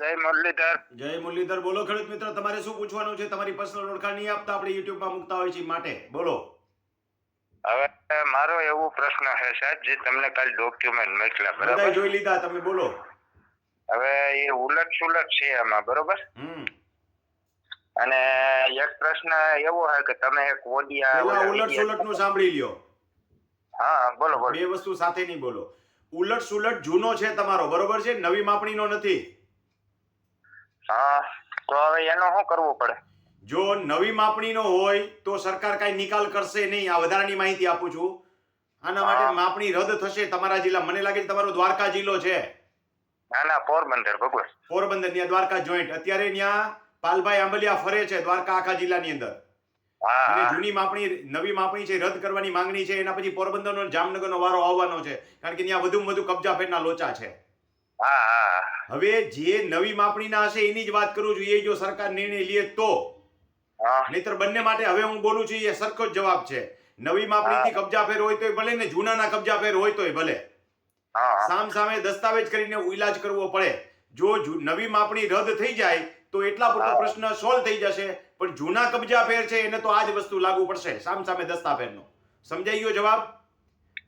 જય મુરલીધર. જય મુરલીધર. બોલો ખેડૂત મિત્ર તમારે શું પૂછવાનું છે? તમારી પર્સનલ ઓળખાણ નહીં આપતા આપણે યુટ્યુબમાં મૂકતા હોય છે માટે. બોલો. હવે મારો એવો પ્રશ્ન છે સાહેબ જે તમને કાલ ડોક્યુમેન્ટ મોકલ્યા બરાબર? જોઈ લીધા તમે બોલો. હવે એ ઉલટ સુલટ છે એમાં બરોબર? અને એક પ્રશ્ન એવો છે કે તમે એક ઓડિયા ઉલટ સુલટનું સાંભળી લ્યો. હા બોલો બોલો. બે વસ્તુ સાથે નહીં બોલો. ઉલટ સુલટ જૂનો છે તમારો બરોબર છે? નવી માપણીનો નથી. હા તો હવે એનો શું કરવું પડે? જો નવી માપણીનો હોય તો સરકાર કાંઈ નિકાલ કરશે નહીં. આ વધારાની માહિતી આપું છું. આના માટે માપણી રદ થશે તમારા જિલ્લા. મને લાગે છે તમારો દ્વારકા જિલ્લો છે. ના ના પોરબંદર ભગવાન. પોરબંદર ત્યાં દ્વારકા જોઈન્ટ. અત્યારે ત્યાં પાલભાઈ આંબલિયા ફરે છે દ્વારકા આખા જિલ્લાની અંદર. અને જૂની માપણી નવી માપણી છે રદ કરવાની માંગણી છે. એના પછી પોરબંદરનો જામનગર જામનગરનો વારો આવવાનો છે. કારણ કે ત્યાં વધુમાં વધુ કબજા ફેરના લોચા છે. હવે જે નવી માપણીના હશે એની જ વાત કરું છું એ જો સરકાર નિર્ણય લે તો. નહીતર બંને માટે હવે હું બોલું છું એ સરખો જ જવાબ છે. નવી માપણીથી કબજા ફેર હોય તોય ભલે ને જૂનાના કબજા ફેર હોય તોય ભલે. સામ સામે દસ્તાવેજ કરીને ઈલાજ કરવો પડે. જો નવી માપણી રદ થઈ જાય તો એટલા પૂરતો પ્રશ્ન સોલ્વ થઈ જશે. પણ જૂના કબજા ફેર છે એને તો આ જ વસ્તુ લાગુ પડશે સામ સામે દસ્તા નો સમજાઈ ગયો જવાબ?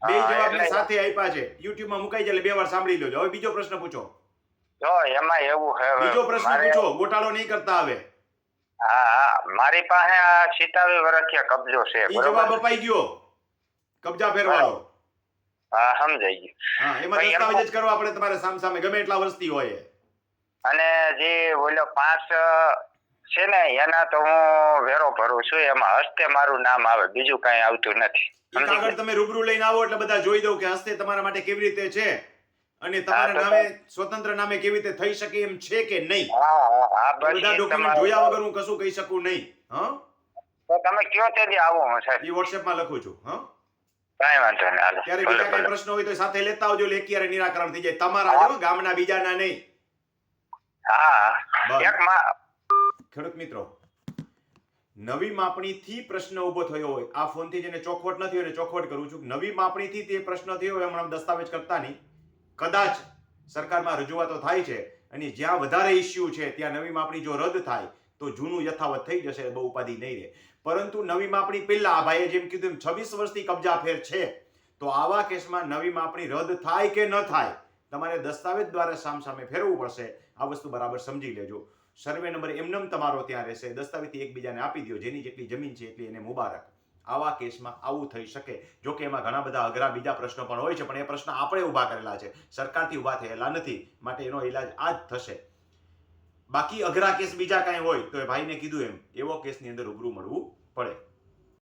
બે હા, જવાબની સાથે આપ્યા છે. યુટ્યુબમાં મુકાઈ જાય એટલે બે વાર સાંભળી લેજો. હવે બીજો પ્રશ્ન પૂછો. તો એમાં એવું છે બીજો પ્રશ્ન પૂછો. ગોટાળો નહીં કરતા હવે. હા હા. મારી પાસે આ સિતાવી વર્ષીય કબજો છે એ જવાબ અપાઈ ગયો. કબજા ફેરવાળો હા. સમજાઈ ગયું. હા એમાં દસ્તાવેજ જ કરવા પડે તમારે સામ સામે. ગમે એટલા વર્ષથી હોય અને જે ઓલો પાંચ છે ને એના તો હું વેરો ભરું છું એમાં હસ્તે મારું નામ આવે બીજું કઈ આવતું નથી. કાગળ તમે રૂબરૂ લઈને આવો એટલે બધા જોઈ દઉં કે હસ્તે તમારા માટે કેવી રીતે છે અને તમારા નામે સ્વતંત્ર નામે કેવી રીતે થઈ શકે એમ છે કે નહીં? બધા ડોક્યુમેન્ટ જોયા વગર હું કશું કહી શકું નહીં હા? તો તમે કયો તેથી આવો હું સાહેબ. એ માં લખું છું હા? કાઈ વાંધો નહીં હાલો ત્યારે બીજા કઈ પ્રશ્ન હોય તો સાથે લેતા આવજો એકયારે નિરાકરણ થઈ જાય. તમારા જો ગામના બીજાના નહીં. હા એક માં ખેડૂત મિત્રો, નવી માપણીથી પ્રશ્ન ઊભો થયો હોય. આ ફોનથી જેને ચોખવટ નથી હોય ચોખવટ કરું છું. નવી માપણીથી તે પ્રશ્ન થયો હોય, હમણાં દસ્તાવેજ કરતા નહીં. કદાચ સરકારમાં રજૂઆતો થાય છે અને જ્યાં વધારે ઇસ્યુ છે, ત્યાં નવી માપણી જો રદ થાય, તો જૂનું યથાવત થઈ જશે, બહુ ઉપાધિ નહીં રહે. પરંતુ નવી માપણી પહેલા, આ ભાઈએ જેમ કીધું એમ, છવ્વીસ વર્ષથી કબજા ફેર છે. તો આવા કેસમાં નવી માપણી રદ થાય કે ન થાય, તમારે દસ્તાવેજ દ્વારા સામ સામે ફેરવવું પડશે. આ વસ્તુ બરાબર સમજી લેજો. સર્વે નંબર એમનેમ તમારો ત્યાં રહેશે. દસ્તાવેજથી એકબીજાને આપી દો જેની જેટલી જમીન છે એટલી એને મુબારક. આવા કેસમાં આવું થઈ શકે. જો કે એમાં ઘણા બધા અઘરા બીજા પ્રશ્નો પણ હોય છે, પણ એ પ્રશ્ન આપણે ઊભા કરેલા છે. સરકારથી ઊભા થયેલા નથી. માટે એનો ઈલાજ આ જ થશે. બાકી અઘરા કેસ બીજા કાંઈ હોય તો એ ભાઈને કીધું એમ. એવો કેસની અંદર રૂબરૂ મળવું પડે.